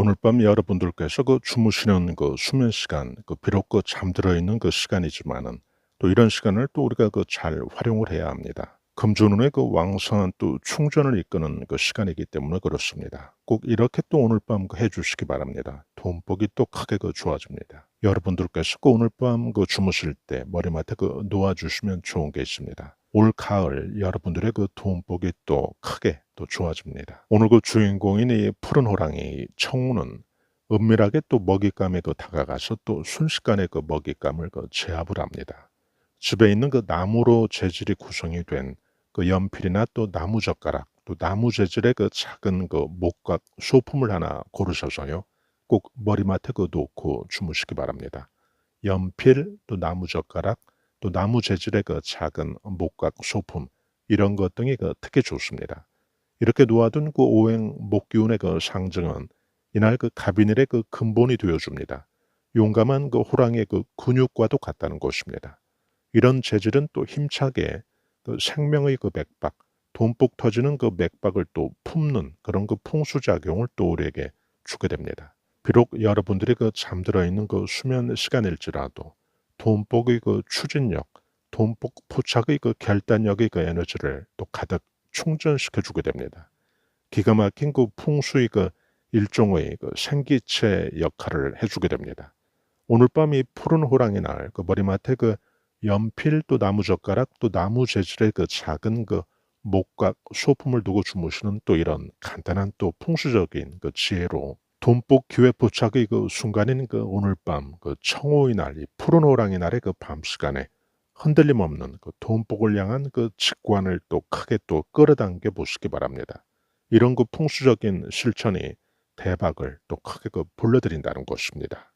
오늘 밤 여러분들께서 그 주무시는 그 수면 시간, 그 비록 그 잠들어 있는 그 시간이지만은 또 이런 시간을 또 우리가 그 잘 활용을 해야 합니다. 금주운의 그 왕성한 또 충전을 이끄는 그 시간이기 때문에 그렇습니다. 꼭 이렇게 또 오늘 밤그 해주시기 바랍니다. 돈복이 또 크게 그 좋아집니다. 여러분들께서 그 오늘 밤 그 주무실 때 머리맡에 그 놓아주시면 좋은 게 있습니다. 올 가을 여러분들의 그 돈복이 또 크게 또 좋아집니다. 오늘 그 주인공인 이 푸른 호랑이 청우는 은밀하게 또 먹잇감에 그 다가가서 또 순식간에 그 먹잇감을 그 제압을 합니다. 집에 있는 그 나무로 재질이 구성이 된 그 연필이나 또 나무 젓가락, 또 나무 재질의 그 작은 그 목각 소품을 하나 고르셔서요. 꼭 머리맡에 그 놓고 주무시기 바랍니다. 연필, 또 나무 젓가락, 또 나무 재질의 그 작은 목각 소품 이런 것 등이 그 특히 좋습니다. 이렇게 놓아둔 그 오행 목기운의 그 상징은 이날 그 가비닐의 그 근본이 되어줍니다. 용감한 그 호랑이의 그 근육과도 같다는 것입니다. 이런 재질은 또 힘차게 그 생명의 그 맥박, 돈복 터지는 그 맥박을 또 품는 그런 그 풍수작용을 또 우리에게 주게 됩니다. 비록 여러분들이 그 잠들어 있는 그 수면 시간일지라도 돈복의 그 추진력, 돈복 포착의 그 결단력의 그 에너지를 또 가득 충전시켜 주게 됩니다. 기가 막힌 그 풍수의 그 일종의 그 생기체 역할을 해주게 됩니다. 오늘 밤이 푸른 호랑이 날 그 머리맡에 그 연필 또 나무 젓가락 또 나무 재질의 그 작은 그 목각 소품을 두고 주무시는 또 이런 간단한 또 풍수적인 그 지혜로 돈복 기회 포착의 그 순간인 그 오늘 밤 그 청호의 날, 이 푸른 호랑이 날의 그 밤 시간에 흔들림 없는 그 돈복을 향한 그 직관을 또 크게 또 끌어당겨 보시기 바랍니다. 이런 그 풍수적인 실천이 대박을 또 크게 그 불러들인다는 것입니다.